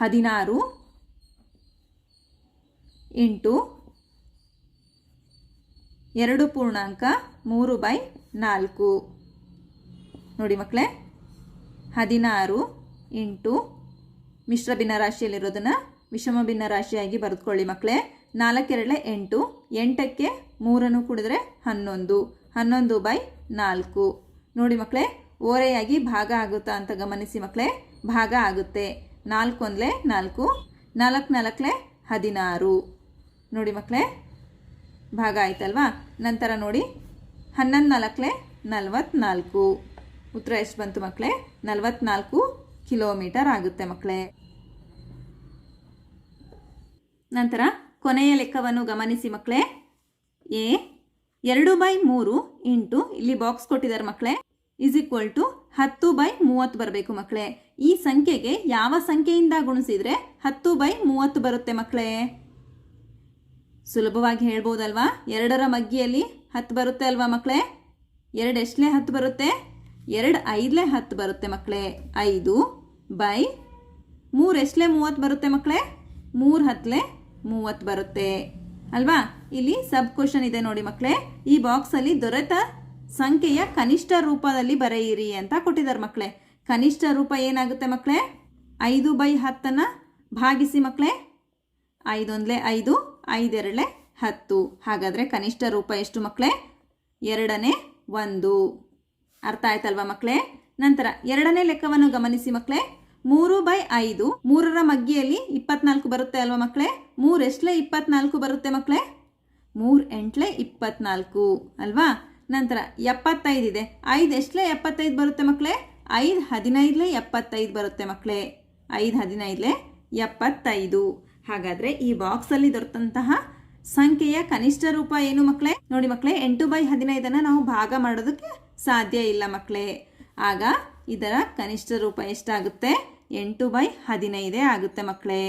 ಹದಿನಾರು. ಇಂಟು ಎರಡು ಪೂರ್ಣಾಂಕ ಮೂರು ಬೈ ನಾಲ್ಕು. ನೋಡಿ ಮಕ್ಕಳೇ ಹದಿನಾರು ಇಂಟು ಮಿಶ್ರ ಭಿನ್ನರಾಶಿಯಲ್ಲಿರೋದನ್ನು ವಿಷಮ ಭಿನ್ನರಾಶಿಯಾಗಿ ಬರೆದುಕೊಳ್ಳಿ ಮಕ್ಕಳೇ ನಾಲ್ಕೆರಡಲೆ ಎಂಟು, ಎಂಟಕ್ಕೆ ಮೂರನ್ನು ಕುಡಿದ್ರೆ ಹನ್ನೊಂದು ಹನ್ನೊಂದು ಬೈ ನಾಲ್ಕು. ನೋಡಿ ಮಕ್ಕಳೇ ಓರೆಯಾಗಿ ಭಾಗ ಆಗುತ್ತಾ ಅಂತ ಗಮನಿಸಿ ಮಕ್ಕಳೇ ಭಾಗ ಆಗುತ್ತೆ. ನಾಲ್ಕು ಒಂದಲೇ ನಾಲ್ಕು ನಾಲ್ಕು ನಾಲ್ಕಲೆ ಹದಿನಾರು. ನೋಡಿ ಮಕ್ಕಳೇ ಭಾಗ ಆಯ್ತಲ್ವಾ? ನಂತರ ನೋಡಿ, ಹನ್ನೊಂದು ನಾಲ್ಕಲೆ ನಲವತ್ನಾಲ್ಕು. ಉತ್ತರ ಎಷ್ಟು ಬಂತು ಮಕ್ಕಳೇ ನಲವತ್ನಾಲ್ಕು ಕಿಲೋಮೀಟರ್ ಆಗುತ್ತೆ ಮಕ್ಕಳೇ ನಂತರ ಕೊನೆಯ ಲೆಕ್ಕವನ್ನು ಗಮನಿಸಿ ಮಕ್ಕಳೇ ಎ, ಎರಡು ಬೈ ಮೂರು ಇಂಟು ಇಲ್ಲಿ ಬಾಕ್ಸ್ ಕೊಟ್ಟಿದ್ದಾರೆ ಮಕ್ಕಳೇ ಇಸ್ ಈಕ್ವಲ್ ಟು ಹತ್ತು ಬೈ ಮೂವತ್ತು ಬರಬೇಕು ಮಕ್ಕಳೇ ಈ ಸಂಖ್ಯೆಗೆ ಯಾವ ಸಂಖ್ಯೆಯಿಂದ ಗುಣಿಸಿದರೆ ಹತ್ತು ಬೈ ಮೂವತ್ತು ಬರುತ್ತೆ ಮಕ್ಕಳೇ? ಸುಲಭವಾಗಿ ಹೇಳ್ಬೋದಲ್ವಾ? ಎರಡರ ಮಗ್ಗಿಯಲ್ಲಿ ಹತ್ತು ಬರುತ್ತೆ ಅಲ್ವಾ ಮಕ್ಕಳೇ? ಎರಡು ಎಷ್ಟಲೇ ಹತ್ತು ಬರುತ್ತೆ? ಎರಡು ಐದಲೇ ಹತ್ತು ಬರುತ್ತೆ ಮಕ್ಕಳೇ. ಐದು ಬೈ ಮೂರು ಎಷ್ಟಲೇ ಮೂವತ್ತು ಬರುತ್ತೆ ಮಕ್ಕಳೇ? ಮೂರು ಹತ್ತಲೇ ಮೂವತ್ತು ಬರುತ್ತೆ. ಅಲ್ವಾ? ಇಲ್ಲಿ ಸಬ್ ಕ್ವಶನ್ ಇದೆ ನೋಡಿ ಮಕ್ಕಳೇ. ಈ ಬಾಕ್ಸಲ್ಲಿ ದೊರೆತ ಸಂಖ್ಯೆಯ ಕನಿಷ್ಠ ರೂಪದಲ್ಲಿ ಬರೆಯಿರಿ ಅಂತ ಕೊಟ್ಟಿದ್ದಾರೆ ಮಕ್ಕಳೇ. ಕನಿಷ್ಠ ರೂಪ ಏನಾಗುತ್ತೆ ಮಕ್ಕಳೇ? ಐದು ಬೈ ಹತ್ತನ್ನು ಭಾಗಿಸಿ ಮಕ್ಕಳೇ. ಐದೊಂದಲೇ ಐದು, ಐದೆರಡಲೆ ಹತ್ತು. ಹಾಗಾದರೆ ಕನಿಷ್ಠ ರೂಪ ಎಷ್ಟು ಮಕ್ಕಳೇ? ಎರಡನೇ ಒಂದು. ಅರ್ಥ ಆಯ್ತಲ್ವಾ ಮಕ್ಕಳೇ? ನಂತರ ಎರಡನೇ ಲೆಕ್ಕವನ್ನು ಗಮನಿಸಿ ಮಕ್ಕಳೇ. ಮೂರು ಬೈ ಐದು, ಮೂರರ ಮಗ್ಗಿಯಲ್ಲಿ ಇಪ್ಪತ್ನಾಲ್ಕು ಬರುತ್ತೆ ಅಲ್ವಾ ಮಕ್ಕಳೇ? ಮೂರು ಎಷ್ಟಲೇ ಇಪ್ಪತ್ನಾಲ್ಕು ಬರುತ್ತೆ ಮಕ್ಕಳೇ? ಮೂರು ಎಂಟ್ಲೆ ಇಪ್ಪತ್ನಾಲ್ಕು, ಅಲ್ವಾ? ನಂತರ ಎಪ್ಪತ್ತೈದಿದೆ. ಐದು ಎಷ್ಟಲೇ ಎಪ್ಪತ್ತೈದು ಬರುತ್ತೆ ಮಕ್ಕಳೇ? ಐದು ಹದಿನೈದಲೇ ಎಪ್ಪತ್ತೈದು ಬರುತ್ತೆ ಮಕ್ಕಳೇ ಐದು ಹದಿನೈದಲೇ ಎಪ್ಪತ್ತೈದು. ಹಾಗಾದರೆ ಈ ಬಾಕ್ಸಲ್ಲಿ ದೊರೆತಂತಹ ಸಂಖ್ಯೆಯ ಕನಿಷ್ಠ ರೂಪ ಏನು ಮಕ್ಕಳೇ ನೋಡಿ ಮಕ್ಕಳೇ ಎಂಟು ಬೈ ಹದಿನೈದನ್ನು ನಾವು ಭಾಗ ಮಾಡೋದಕ್ಕೆ ಸಾಧ್ಯ ಇಲ್ಲ ಮಕ್ಕಳೇ ಆಗ ಇದರ ಕನಿಷ್ಠ ರೂಪ ಎಷ್ಟಾಗುತ್ತೆ? ಎಂಟು ಬೈ ಹದಿನೈದೇ ಆಗುತ್ತೆ ಮಕ್ಕಳೇ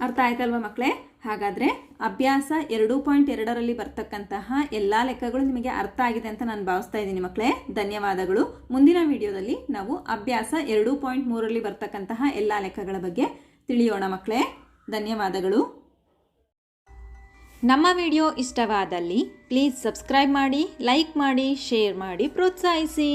ಅರ್ಥ ಆಯ್ತಲ್ವಾ ಮಕ್ಕಳೇ ಹಾಗಾದರೆ ಅಭ್ಯಾಸ ಎರಡು ಪಾಯಿಂಟ್ ಎರಡರಲ್ಲಿ ಬರ್ತಕ್ಕಂತಹ ಎಲ್ಲ ಲೆಕ್ಕಗಳು ನಿಮಗೆ ಅರ್ಥ ಆಗಿದೆ ಅಂತ ನಾನು ಭಾವಿಸ್ತಾ ಇದ್ದೀನಿ ಮಕ್ಕಳೇ. ಧನ್ಯವಾದಗಳು. ಮುಂದಿನ ವಿಡಿಯೋದಲ್ಲಿ ನಾವು ಅಭ್ಯಾಸ ಎರಡು ಪಾಯಿಂಟ್ ಮೂರರಲ್ಲಿ ಬರ್ತಕ್ಕಂತಹ ಎಲ್ಲ ಲೆಕ್ಕಗಳ ಬಗ್ಗೆ ತಿಳಿಯೋಣ ಮಕ್ಕಳೇ. ಧನ್ಯವಾದಗಳು. ನಮ್ಮ ವಿಡಿಯೋ ಇಷ್ಟವಾದಲ್ಲಿ ಪ್ಲೀಸ್ ಸಬ್ಸ್ಕ್ರೈಬ್ ಮಾಡಿ, ಲೈಕ್ ಮಾಡಿ, ಶೇರ್ ಮಾಡಿ, ಪ್ರೋತ್ಸಾಹಿಸಿ.